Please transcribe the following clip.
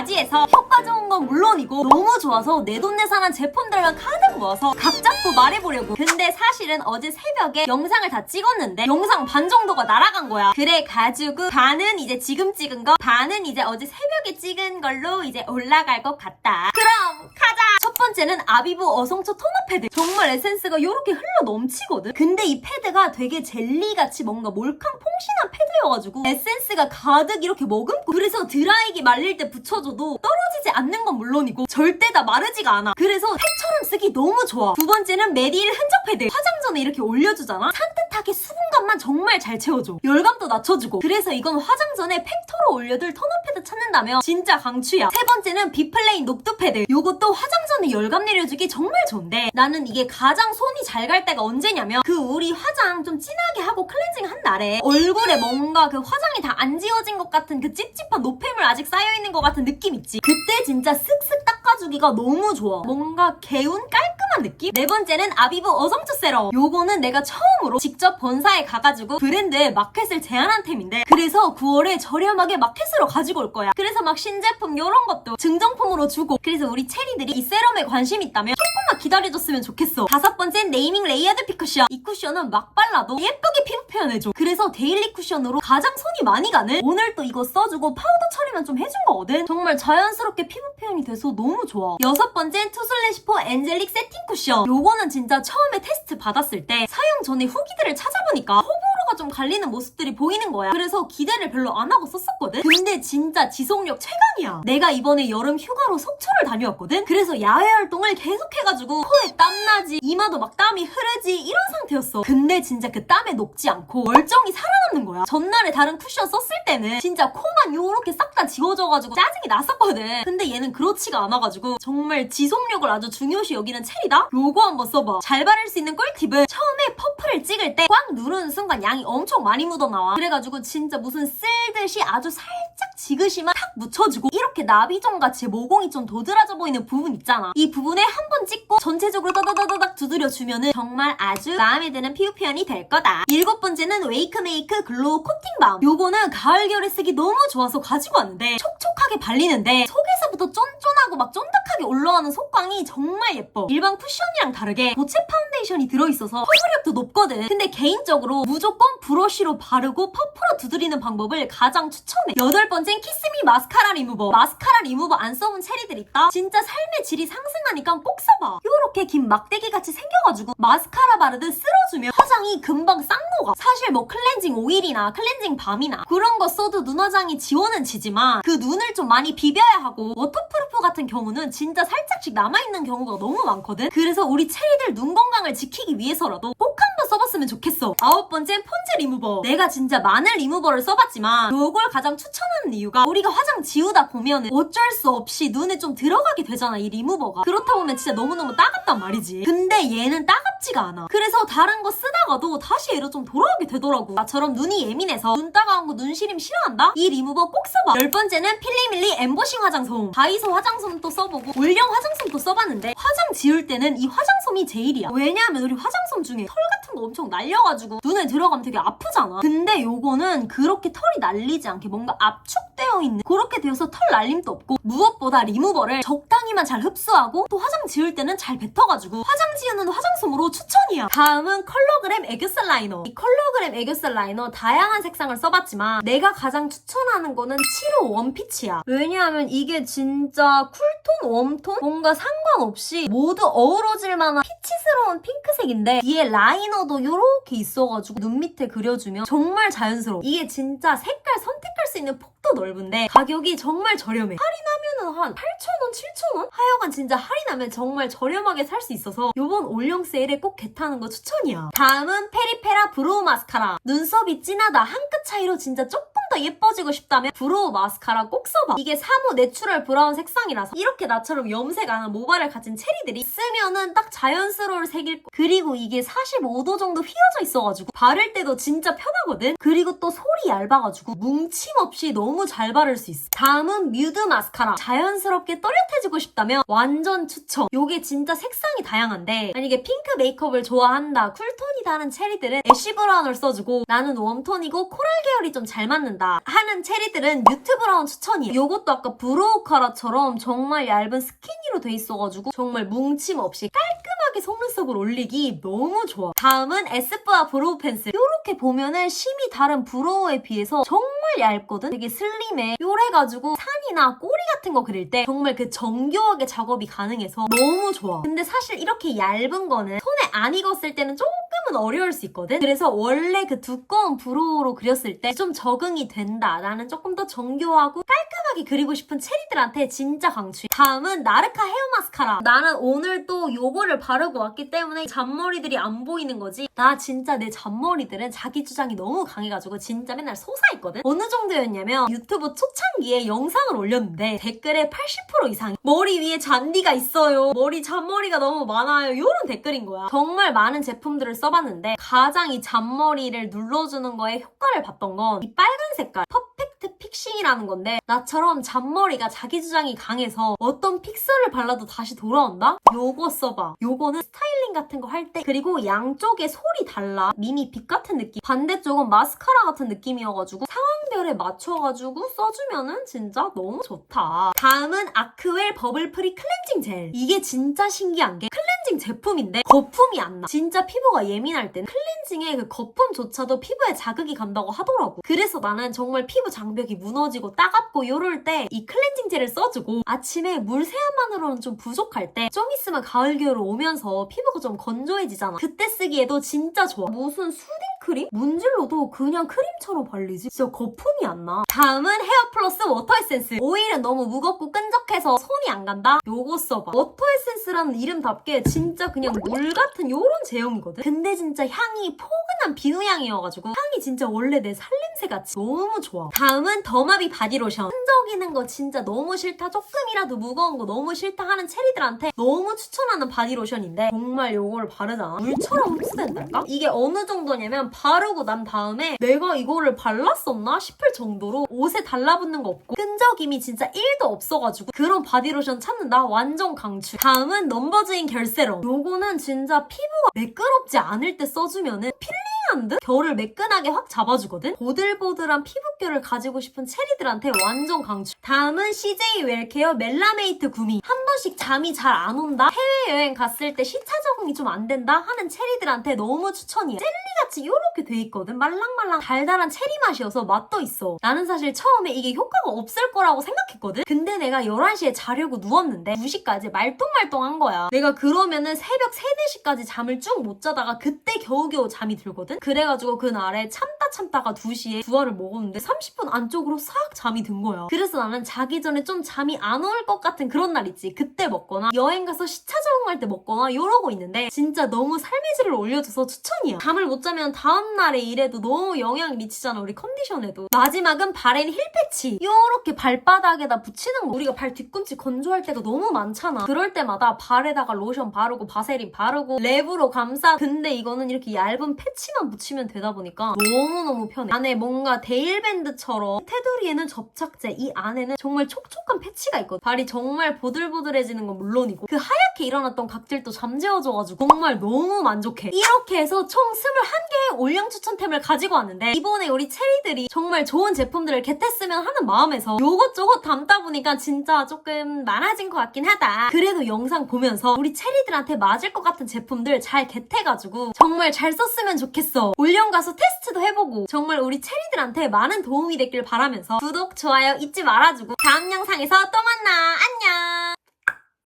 바지에서 효과 좋은 건 물론이고 너무 좋아서 내돈내산한 제품들만 가득 모아서 각 잡고 말해보려고. 근데 사실은 어제 새벽에 영상을 다 찍었는데 영상 반 정도가 날아간 거야. 그래 가지고 반은 이제 지금 찍은 거 반은 이제 어제 새벽에 찍은 걸로 이제 올라갈 것 같다 번째는 아비브 어성초 토너 패드. 정말 에센스가 이렇게 흘러 넘치거든. 근데 이 패드가 되게 젤리같이 뭔가 몰캉 퐁신한 패드여가지고 에센스가 가득 이렇게 머금고 그래서 드라이기 말릴 때 붙여줘도 떨어지지 않는 건 물론이고 절대 다 마르지가 않아. 그래서 팩처럼 쓰기 너무 좋아. 두 번째는 메디힐 흔적 패드. 화장 전에 이렇게 올려주잖아. 산뜻 하게 수분감만 정말 잘 채워줘. 열감도 낮춰주고. 그래서 이건 화장 전에 팩터로 올려둘 토너 패드 찾는다면 진짜 강추야. 세 번째는 비플레인 녹두 패드. 요것도 화장 전에 열감 내려주기 정말 좋은데 나는 이게 가장 손이 잘 갈 때가 언제냐면 그 우리 화장 좀 진하게 하고 클렌징 한 날에 얼굴에 뭔가 그 화장이 다 안 지워진 것 같은 그 찝찝한 노폐물 아직 쌓여있는 것 같은 느낌 있지? 그때 진짜 쓱쓱 닦아주기가 너무 좋아. 뭔가 개운 깔끔한 느낌? 네 번째는 아비브 어성초 세럼. 요거는 내가 처음으로 직접 본사에 가가지고 브랜드의 마켓을 제안한 템인데 그래서 9월에 저렴하게 마켓으로 가지고 올 거야. 그래서 막 신제품 요런 것도 증정품으로 주고 그래서 우리 체리들이 이 세럼에 관심 있다면 기다려줬으면 좋겠어. 다섯 번째는 네이밍 레이어드 피 쿠션. 이 쿠션은 막 발라도 예쁘게 피부 표현해줘. 그래서 데일리 쿠션으로 가장 손이 많이 가는 오늘 또 이거 써주고 파우더 처리만 좀 해준 거거든. 정말 자연스럽게 피부 표현이 돼서 너무 좋아. 여섯 번째는 투슬래시포 엔젤릭 세팅 쿠션. 요거는 진짜 처음에 테스트 받았을 때 사용 전에 후기들을 찾아보니까 호불호 가 좀 갈리는 모습들이 보이는 거야. 그래서 기대를 별로 안 하고 썼었거든? 근데 진짜 지속력 최강이야. 내가 이번에 여름 휴가로 속초를 다녀왔거든? 그래서 야외 활동을 계속 해가지고 코에 땀나지 이마도 막 땀이 흐르지 이런 상태였어. 근데 진짜 그 땀에 녹지 않고 멀쩡히 살아남는 거야. 전날에 다른 쿠션 썼을 때는 진짜 코만 요렇게 싹 다 지워져가지고 짜증이 났었거든. 근데 얘는 그렇지가 않아가지고 정말 지속력을 아주 중요시 여기는 체리다? 요거 한번 써봐. 잘 바를 수 있는 꿀팁은 처음에 퍼프를 찍을 때 꽉 누르는 순간 양이 엄청 많이 묻어나와. 그래가지고 진짜 무슨 쓸듯이 아주 살짝 지그시만 탁 묻혀주고 이렇게 나비존같이 모공이 좀 도드라져 보이는 부분 있잖아. 이 부분에 한 번 찍고 전체적으로 더더더더닥 두드려주면은 정말 아주 마음에 드는 피부 표현이 될 거다. 일곱 번째는 웨이크메이크 글로우 코팅 바움 요거는 가을 겨울에 쓰기 너무 좋아서 가지고 왔는데 촉촉하게 발리는데 속에서 부터 쫀쫀하고 막 쫀득하게 올라오는 속광이 정말 예뻐. 일반 쿠션이랑 다르게 고체 파운데이션이 들어있어서 커버력도 높거든. 근데 개인적으로 무조건 브러쉬로 바르고 퍼프로 두드리는 방법을 가장 추천해. 여덟 번째는 키스미 마스카라 리무버. 마스카라 리무버 안 써본 체리들 있다. 진짜 삶의 질이 상승하니까 꼭 써봐. 요렇게 긴 막대기 같이 생겨가지고 마스카라 바르듯 쓸어주면 화장이 금방 싹 녹아. 사실 뭐 클렌징 오일이나 클렌징 밤이나 그런 거 써도 눈 화장이 지워는 지지만 그 눈을 좀 많이 비벼야 하고 워터프루프 같은 경우는 진짜 살짝씩 남아있는 경우가 너무 많거든? 그래서 우리 체리들 눈 건강을 지키기 위해서라도 꼭 한번 써봤으면 좋겠어. 아홉 번째 폰즈 리무버. 내가 진짜 많은 리무버를 써봤지만 요걸 가장 추천하는 이유가 우리가 화장 지우다 보면은 어쩔 수 없이 눈에 좀 들어가게 되잖아 이 리무버가. 그렇다 보면 진짜 너무너무 따갑단 말이지. 근데 얘는 따갑 지가 않아. 그래서 다른 거 쓰다가도 다시 얘로 좀 돌아오게 되더라고. 나처럼 눈이 예민해서 눈 따가운 거 눈 시림 싫어한다? 이 리무버 꼭 써봐. 열 번째는 필리밀리 엠보싱 화장솜. 다이소 화장솜도 써보고 올영 화장솜도 써봤는데 화장 지울 때는 이 화장솜이 제일이야. 왜냐하면 우리 화장솜 중에 털 같은 거 엄청 날려가지고 눈에 들어가면 되게 아프잖아. 근데 요거는 그렇게 털이 날리지 않게 뭔가 압축 되어 있는 그렇게 되어서 털 날림도 없고 무엇보다 리무버를 적당히만 잘 흡수하고 또 화장 지울 때는 잘 뱉어가지고 화장 지우는 화장솜으로 추천이야. 다음은 컬러그램 애교살 라이너. 이 컬러그램 애교살 라이너 다양한 색상을 써봤지만 내가 가장 추천하는 거는 7호 원피치야. 왜냐하면 이게 진짜 쿨톤 웜톤 뭔가 상관없이 모두 어우러질 만한 피치스러운 핑크색인데 뒤에 라이너도 이렇게 있어가지고 눈 밑에 그려주면 정말 자연스러워. 이게 진짜 색깔 선택할 수 있는 폭 도 넓은데 가격이 정말 저렴해. 할인하면은 한 8,000원, 7,000원? 하여간 진짜 할인하면 정말 저렴하게 살 수 있어서 요번 올영 세일에 꼭 개타는 거 추천이야. 다음은 페리페라 브로우 마스카라. 눈썹이 진하다. 한 끗 차이로 진짜 조금 더 예뻐지고 싶다면 브로우 마스카라 꼭 써봐. 이게 사무 내추럴 브라운 색상이라서 이렇게 나처럼 염색 안 한 모발을 가진 체리들이 쓰면은 딱 자연스러울 색일 거. 그리고 이게 45도 정도 휘어져 있어가지고 바를 때도 진짜 편하거든? 그리고 또 솔이 얇아가지고 뭉침 없이 너무 잘 바를 수 있어. 다음은 뮤드 마스카라. 자연스럽게 또렷해지고 싶다면 완전 추천. 요게 진짜 색상이 다양한데 만약에 핑크 메이크업을 좋아한다 쿨톤이다 하는 체리들은 애쉬 브라운을 써주고 나는 웜톤이고 코랄 계열이 좀 잘 맞는다 추천한다 하는 체리들은 뮤트 브라운 추천이에요. 요것도 아까 브로우 카라처럼 정말 얇은 스키니로 돼 있어가지고 정말 뭉침 없이 깔끔하게 속눈썹을 올리기 너무 좋아. 다음은 에스쁘아 브로우 펜슬. 요렇게 보면은 심이 다른 브로우에 비해서 정말 얇거든? 되게 슬림해. 요래가지고 산이나 꼬리 같은 거 그릴 때 정말 그 정교하게 작업이 가능해서 너무 좋아. 근데 사실 이렇게 얇은 거는 손에 안 익었을 때는 조금 은 어려울 수 있거든? 그래서 원래 그 두꺼운 브로우로 그렸을 때 좀 적응이 된다. 나는 조금 더 정교하고 깔끔 하게 그리고 싶은 체리들한테 진짜 강추. 다음은 나르카 헤어 마스카라. 나는 오늘 또 요거를 바르고 왔기 때문에 잔머리들이 안 보이는 거지. 나 진짜 내 잔머리들은 자기 주장이 너무 강해가지고 진짜 맨날 솟아있거든? 어느 정도였냐면 유튜브 초창기에 영상을 올렸는데 댓글에 80% 이상이 머리 위에 잔디가 있어요. 머리 잔머리가 너무 많아요. 이런 댓글인 거야. 정말 많은 제품들을 써봤는데 가장 이 잔머리를 눌러주는 거에 효과를 봤던 건 이 빨간 색깔 퍼 펙트 픽싱이라는 건데 나처럼 잔머리가 자기 주장이 강해서 어떤 픽서를 발라도 다시 돌아온다? 요거 써봐. 요거는 스타일링 같은 거 할 때 그리고 양쪽에 솔이 달라. 미니 빛 같은 느낌. 반대쪽은 마스카라 같은 느낌이어가지고 상황별에 맞춰가지고 써주면은 진짜 너무 좋다. 다음은 아크웰 버블프리 클렌징 젤. 이게 진짜 신기한 게 클렌징 제품인데 거품이 안 나. 진짜 피부가 예민할 땐 클렌징의 그 거품조차도 피부에 자극이 간다고 하더라고. 그래서 나는 정말 피부 장벽이 무너지고 따갑고 요럴 때 이 클렌징 젤을 써주고 아침에 물 세안만으로는 좀 부족할 때 좀 있으면 가을 겨울 오면서 피부가 좀 건조해지잖아. 그때 쓰기에도 진짜 좋아. 무슨 수딩 크림? 문질러도 그냥 크림처럼 발리지. 진짜 거품이 안 나. 다음은 헤어 플러스 워터 에센스. 오일은 너무 무겁고 끈적해서 손이 안 간다? 요거 써봐. 워터 에센스라는 이름답게 진짜 그냥 물 같은 요런 제형이거든? 근데 진짜 향이 포근한 비누향이어가지고 향이 진짜 원래 내 살냄새 같이 너무 좋아. 다음은 더마비 바디로션. 끈적이는 거 진짜 너무 싫다. 조금이라도 무거운 거 너무 싫다 하는 체리들한테 너무 추천하는 바디로션인데 정말 요거를 바르잖아. 물처럼 흡수된달까? 이게 어느 정도냐면 바르고 난 다음에 내가 이거를 발랐었나 싶을 정도로 옷에 달라붙는 거 없고 끈적임이 진짜 1도 없어가지고 그런 바디로션 찾는다 완전 강추. 다음은 넘버즈인 결세럼. 요거는 진짜 피부가 매끄럽지 않을 때 써주면은 필링한 듯 결을 매끈하게 확 잡아주거든? 보들보들한 피부결을 가지고 싶은 체리들한테 완전 강추. 다음은 CJ 웰케어 멜라메이트 구미. 한 번씩 잠이 잘 안 온다? 해외여행 갔을 때 시차 적응이 좀 안 된다? 하는 체리들한테 너무 추천이야. 젤리 같이 요렇게 돼 있거든? 말랑말랑 달달한 체리 맛이어서 맛도 있어. 나는 사실 처음에 이게 효과가 없을 거라고 생각했거든? 근데 내가 11시에 자려고 누웠는데 2시까지 말똥말똥한 거야. 내가 그러면은 새벽 3, 4시까지 잠을 쭉 못 자다가 그때 겨우겨우 잠이 들거든? 그래가지고 그날에 참다 참다가 2시에 두알을 먹었는데 30분 안쪽으로 싹 잠이 든 거야. 그래서 나는 자기 전에 좀 잠이 안 올 것 같은 그런 날 있지. 그때 먹거나 여행 가서 시차 적응할 때 먹거나 이러고 있는데 진짜 너무 삶의 질을 올려줘서 추천이야. 잠을 못 자면 다음날의 일에도 너무 영향이 미치잖아. 우리 컨디션에도. 마지막은 바렌 힐 패치. 요렇게 발바닥에다 붙이는 거. 우리가 발 뒤꿈치 건조할 때가 너무 많잖아. 그럴 때마다 발에다가 로션 바르고 바세린 바르고 랩으로 감싸. 근데 이거는 이렇게 얇은 패치만 붙이면 되다 보니까 너무 너무 편해. 안에 뭔가 데일밴드처럼 테두리에는 접착제, 이 안에는 정말 촉촉한 패치가 있거든. 발이 정말 보들보들해지는 건 물론이고 그 하얗게 일어났던 각질도 잠재워져가지고 정말 너무 만족해. 이렇게 해서 총 21개의 올영 추천템을 가지고 왔는데 이번에 우리 체리들이 정말 좋은 제품들을 겟했으면 하는 마음에서 요것저것 담다 보니까 진짜 조금 많아진 것 같긴 하다. 그래도 영상 보면서 우리 체리들한테 맞을 것 같은 제품들 잘 겟해가지고 정말 잘 썼으면 좋겠어. 올영 가서 테스트도 해보고 정말 우리 체리들한테 많은 도움이 됐길 바라면서 구독, 좋아요 잊지 말아주고 다음 영상에서 또 만나. 안녕!